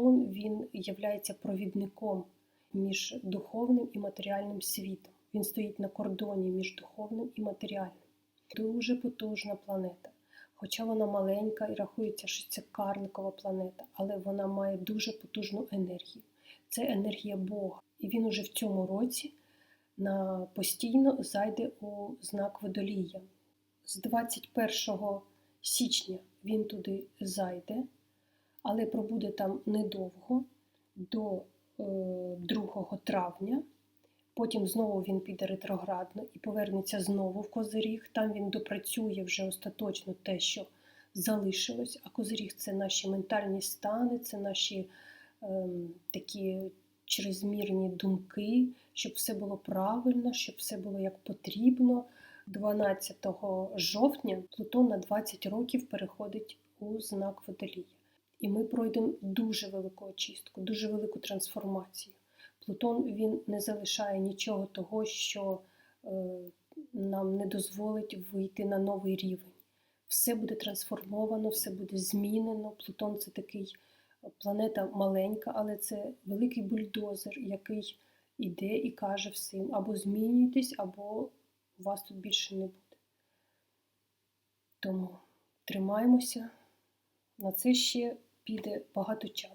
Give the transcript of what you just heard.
Плутон він являється провідником між духовним і матеріальним світом. Він стоїть на кордоні між духовним і матеріальним. Дуже потужна планета. Хоча вона маленька і рахується, що це карликова планета, але вона має дуже потужну енергію. Це енергія Бога. І він уже в цьому році на постійно зайде у знак водолія. З 21 січня він туди зайде, але пробуде там недовго до е, 2 травня. Потім знову він піде ретроградно і повернеться знову в Козиріг. Там він допрацює вже остаточно те, що залишилось. А Козиріг це наші ментальні стани, це наші ем, такі чрезмірні думки, щоб все було правильно, щоб все було як потрібно. 12 жовтня Плутон на 20 років переходить у знак водолія. І ми пройдемо дуже велику очистку, дуже велику трансформацію. Плутон він не залишає нічого того, що е, нам не дозволить вийти на новий рівень. Все буде трансформовано, все буде змінено. Плутон це такий планета маленька, але це великий бульдозер, який іде і каже всім: або змінюйтесь, або вас тут більше не буде. Тому тримаємося. На це ще піде багато часу.